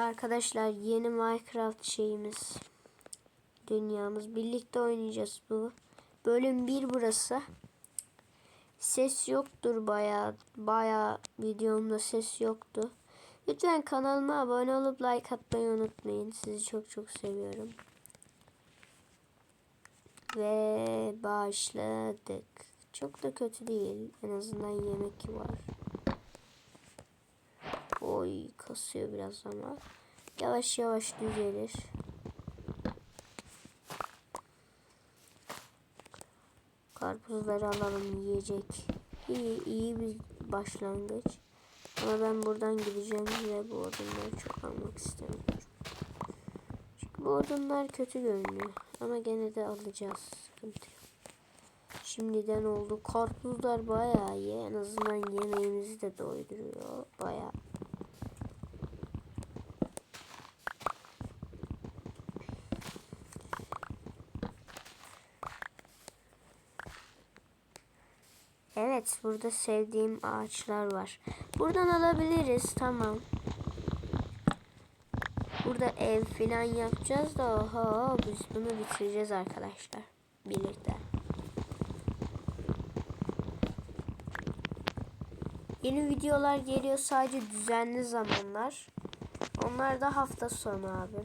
Arkadaşlar yeni Minecraft şeyimiz. Dünyamız. Birlikte oynayacağız bu. Bölüm 1 burası. Ses yoktur baya baya videomda ses yoktu. Lütfen kanalıma abone olup like atmayı unutmayın. Sizi çok çok seviyorum. Ve başladık. Çok da kötü değil. En azından yemek var. Oy kasıyor biraz ama. Yavaş yavaş düzelir. Karpuzları alalım yiyecek. İyi, iyi bir başlangıç. Ama ben buradan gideceğim ve bu odunları çok almak istemiyorum. Çünkü bu odunlar kötü görünüyor. Ama gene de alacağız. Sıkıntı yok. Şimdiden oldu. Karpuzlar bayağı iyi. En azından yemeğimizi de doyuruyor. Bayağı. Evet, burada sevdiğim ağaçlar var. Buradan alabiliriz, tamam. Burada ev falan yapacağız da oha biz bunu bitireceğiz arkadaşlar. Birlikte. Yeni videolar geliyor sadece düzenli zamanlar. Onlar da hafta sonu abi.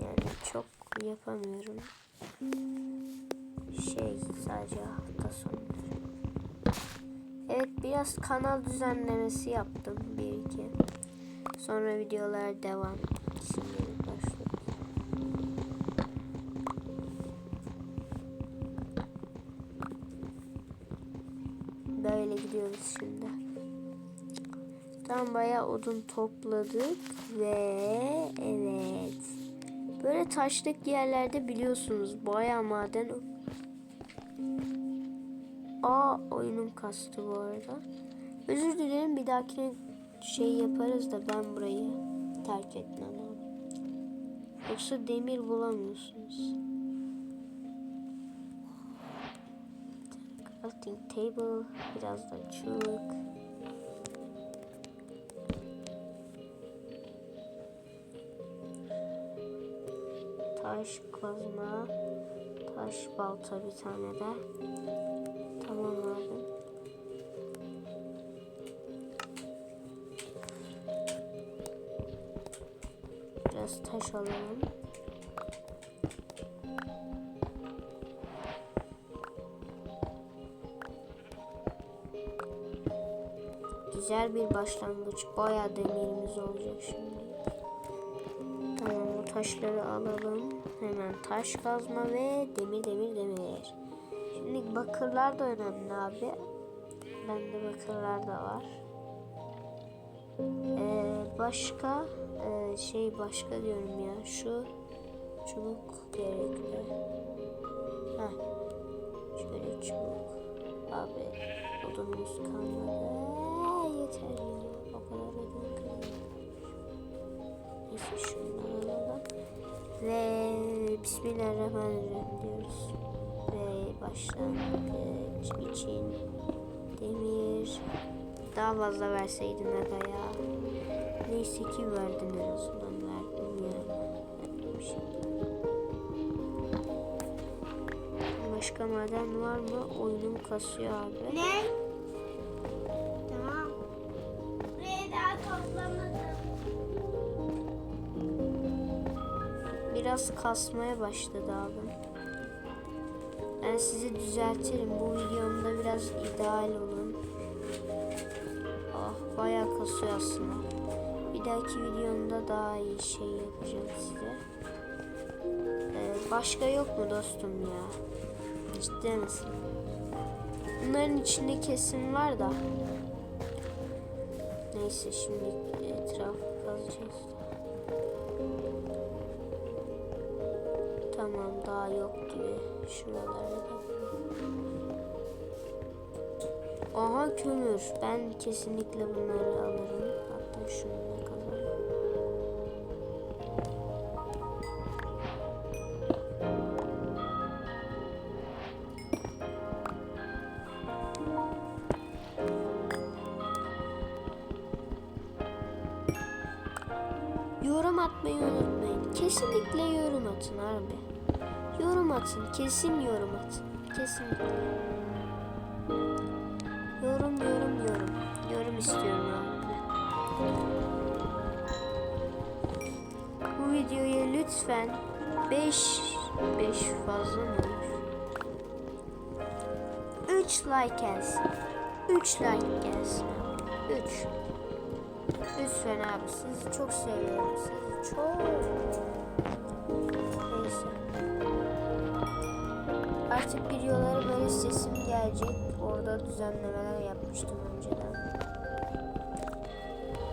Yani çok yapamıyorum. Şey sadece hafta sonu. Evet biraz kanal düzenlemesi yaptım. Bir iki. Sonra videolar devam. Şimdi başlıyoruz. Böyle gidiyoruz şimdi. Tam bayağı odun topladık ve evet. Böyle taşlık yerlerde biliyorsunuz bayağı maden Aa oyunum kastı bu arada. Özür dilerim bir dahakine şey yaparız da ben burayı terk etmem. Yoksa demir bulamıyorsunuz. Crafting table, biraz da çubuk. Taş kazma, taş balta bir tane de. Tamam abi. Biraz taş alalım. Güzel bir başlangıç. Bayağı demirimiz olacak şimdi. Tamam bu taşları alalım. Hemen taş kazma ve demir demir demir. Şimdi bakırlar da önemli abi. Bende bakırlar da var. Ee, başka e, şey başka diyorum ya. Şu çubuk gerekli. Heh. Şöyle çubuk. Abi odunumuz kalmadı. Yeter ya. O kadar odun kalmadı. Neyse şunları alalım. Ve Bismillahirrahmanirrahim diyoruz başlangıç için demir daha fazla verseydin aga ya. Neyse ki verdin en azından verdim yani. Verdim şimdi. Başka maden var mı? Oyunum kasıyor abi. Ne? Tamam. Burayı daha toplamadım. Biraz kasmaya başladı abi. Ben sizi düzeltirim. Bu videomda biraz ideal olun. Ah bayağı kasıyor aslında. Bir dahaki videomda daha iyi şey yapacağım size. Ee, başka yok mu dostum ya? Ciddi misin? Bunların içinde kesin var da. Neyse şimdi etrafı kazacağız. Tamam daha yok gibi şuralarda. Aha kömür. Ben kesinlikle bunları alırım. Hatta şunu kazanırım. Yorum atmayı unutmayın. Kesinlikle yorum atın abi. Yorum atın. Kesin yorum atın. Kesinlikle. Lütfen 5 5 fazla mı olur? 3 like gelsin. 3 like gelsin. 3. Lütfen abi sizi çok seviyorum. Sizi çok. Neyse. Artık videolara böyle sesim gelecek. Orada düzenlemeler yapmıştım önceden.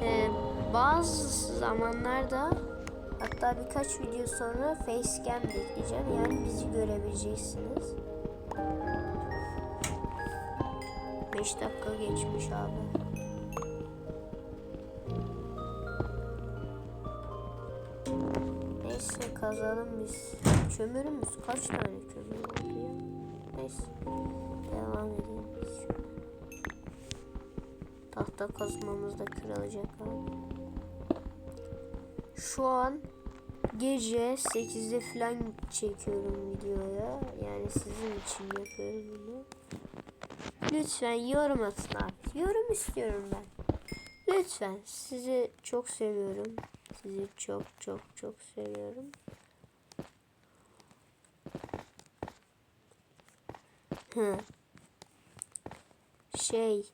Ee, bazı zamanlarda hatta birkaç video sonra facecam ekleyeceğim. Yani bizi görebileceksiniz. 5 dakika geçmiş abi. Neyse kazalım biz. Kömürümüz kaç tane kömür oldu ya? Neyse. Devam edelim biz. Tahta kazmamız da kırılacak abi. Şu an gece 8'de falan çekiyorum videoya. Yani sizin için yapıyorum bunu. Lütfen yorum atın abi. Yorum istiyorum ben. Lütfen sizi çok seviyorum. Sizi çok çok çok seviyorum. Hı. Şey,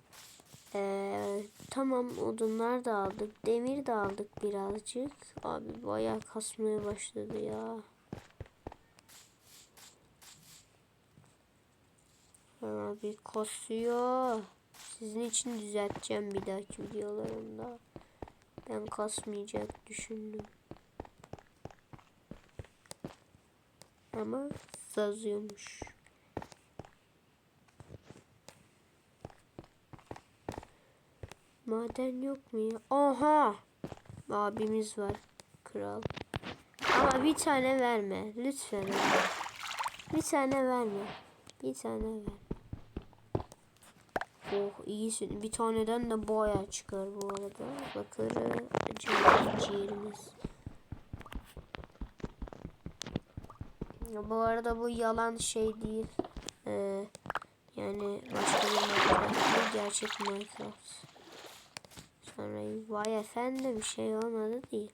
eee, tamam odunlar da aldık, demir de aldık birazcık. Abi bayağı kasmaya başladı ya. Abi kasıyor. Sizin için düzelteceğim bir dahaki videolarımda. Ben kasmayacak düşündüm. Ama sazıyormuş. Maden yok mu ya? Aha! Abimiz var. Kral. Ama bir tane verme. Lütfen. Bir tane verme. Bir tane ver. Oh iyisin. Bir taneden de bayağı çıkar bu arada. Ciğer, ciğerimiz. Bu arada bu yalan şey değil. Ee, yani başka bir Minecraft gerçek Minecraft. Sonra vay efendim bir şey olmadı değil.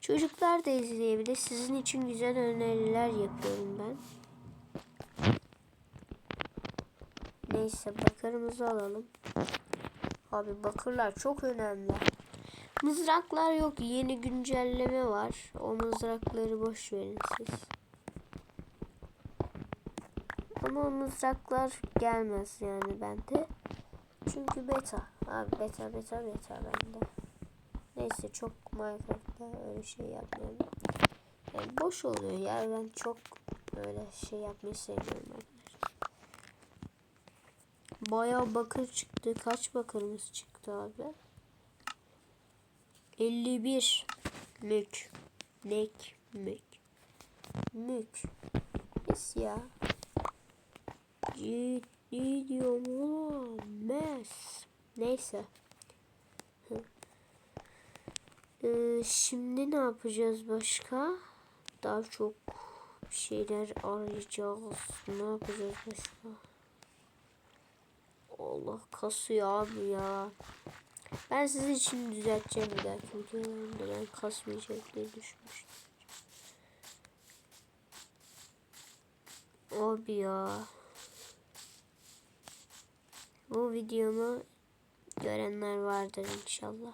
Çocuklar da izleyebilir. Sizin için güzel öneriler yapıyorum ben. Neyse bakırımızı alalım. Abi bakırlar çok önemli. Mızraklar yok. Yeni güncelleme var. O mızrakları boş verin siz. Ama mızraklar gelmez yani bende. Çünkü beta. Abi beta beta beta bende. Neyse çok Minecraft'ta öyle şey yapmıyorum. Yani boş oluyor ya ben çok öyle şey yapmayı sevmiyorum arkadaşlar. Bayağı bakır çıktı. Kaç bakırımız çıktı abi? 51 mük mük mük mük Yes ya Ciddi diyorum oğlum mes Neyse. Ee, Şimdi ne yapacağız başka? Daha çok şeyler arayacağız. Ne yapacağız başka? Allah kasıyor abi ya. Ben sizin için düzelteceğim bir dahaki videolarımda. Ben kasmayacak diye düşünmüştüm. Abi ya. Bu videomu görenler vardır inşallah.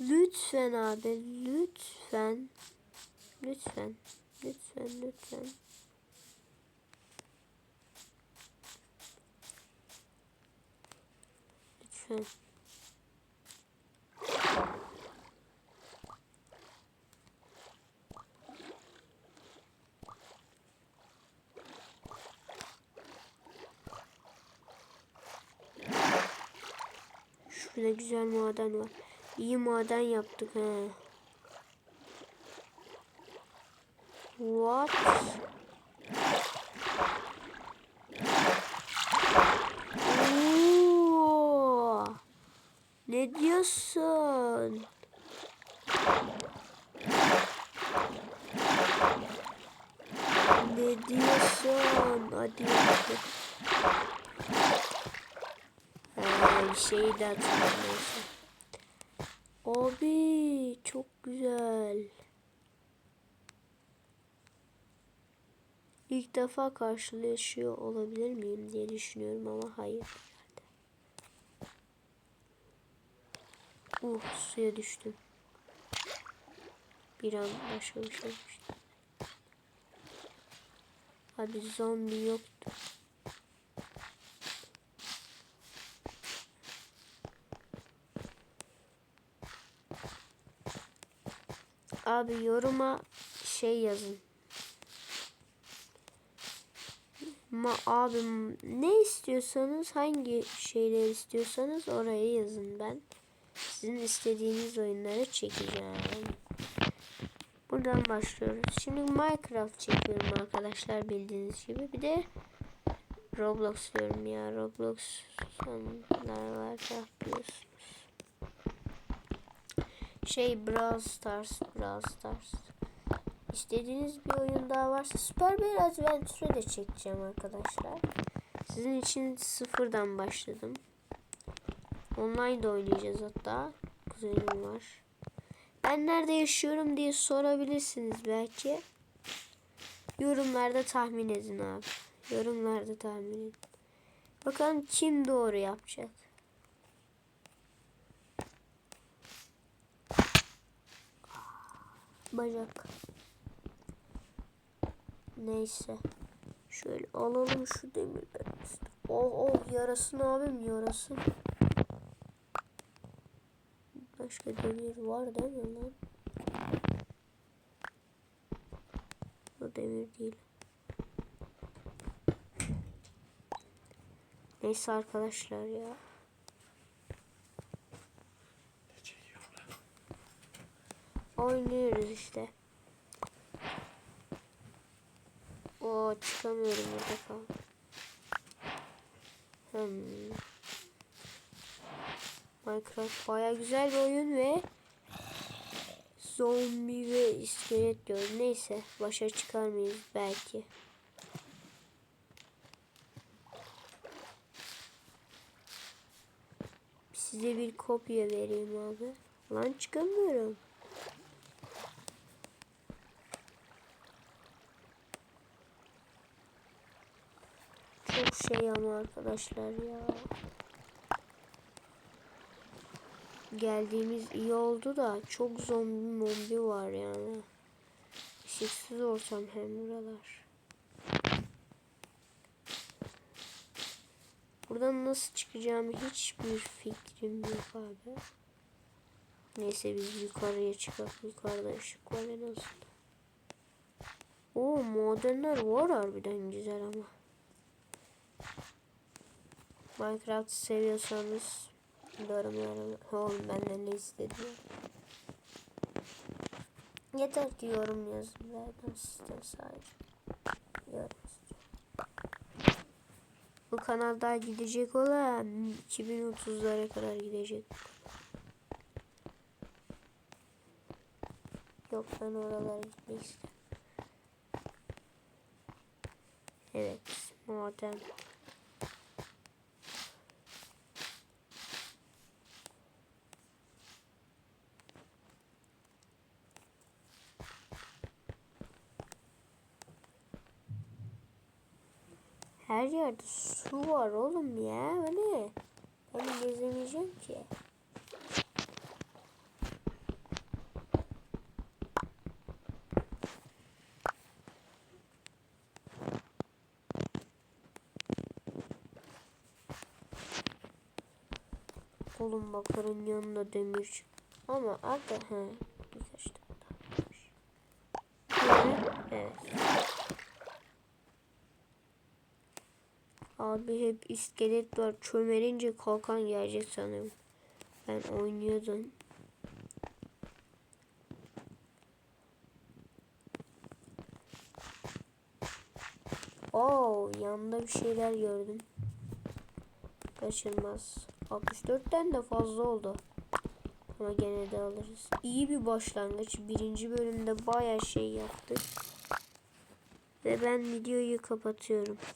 Lütfen abi lütfen. Lütfen. Lütfen lütfen. Lütfen. Şurada güzel maden var. İyi maden yaptık he. What? Oo. Ne diyorsun? Ne diyorsun? Hadi. Ee, şeyi de hatırlamıyorsun. Abi çok güzel. İlk defa karşılaşıyor olabilir miyim diye düşünüyorum ama hayır. Uh suya düştüm. Bir an başka bir şey düştü. Hadi zombi yoktu. Abi yoruma şey yazın. Ma abim ne istiyorsanız hangi şeyler istiyorsanız oraya yazın ben. Sizin istediğiniz oyunları çekeceğim. Buradan başlıyoruz. Şimdi Minecraft çekiyorum arkadaşlar bildiğiniz gibi. Bir de Roblox diyorum ya. Roblox sonlar var ya biliyorsunuz. Şey Brawl Stars, Brawl Stars. İstediğiniz bir oyun daha varsa Super Bear Adventure'ı da çekeceğim arkadaşlar. Sizin için sıfırdan başladım. Online de oynayacağız hatta. Kuzenim var. Ben nerede yaşıyorum diye sorabilirsiniz belki. Yorumlarda tahmin edin abi. Yorumlarda tahmin edin. Bakalım kim doğru yapacak. Bacak. Neyse. Şöyle alalım şu demirleri. Oh oh yarasın abim yarasın. Başka demir var değil mi lan? O demir değil. Neyse arkadaşlar ya. Oynuyoruz işte. O çıkamıyorum burada falan. Hmm. Minecraft baya güzel bir oyun ve zombi ve iskelet diyor. Neyse başa çıkar mıyız belki. Size bir kopya vereyim abi. Lan çıkamıyorum. Çok şey ama arkadaşlar ya. Geldiğimiz iyi oldu da çok zombi mombi var yani. Işıksız ortam hem buralar. Buradan nasıl çıkacağımı hiçbir fikrim yok abi. Neyse biz yukarıya çıkalım. Yukarıda ışık var en azından. Oo modernler var harbiden güzel ama. Minecraft seviyorsanız yorumlara oğlum benden ne istediğini. Yeter ki yorum yazın zaten sizden sadece. Yorum. Bu kanalda gidecek olan 2030'lara kadar gidecek. Yok ben oralara gitmek istedim. Evet, modern. Her yerde su var oğlum ya. Bu ne? Ben gezemeyeceğim ki. Oğlum bakırın yanında demir Ama arada he birkaç tane daha varmış. Evet. Abi hep iskelet var. Çömerince kalkan gelecek sanırım. Ben oynuyordum. Oo, yanında bir şeyler gördüm. Kaçırmaz. 64'ten de fazla oldu. Ama gene de alırız. İyi bir başlangıç. Birinci bölümde baya şey yaptık. Ve ben videoyu kapatıyorum.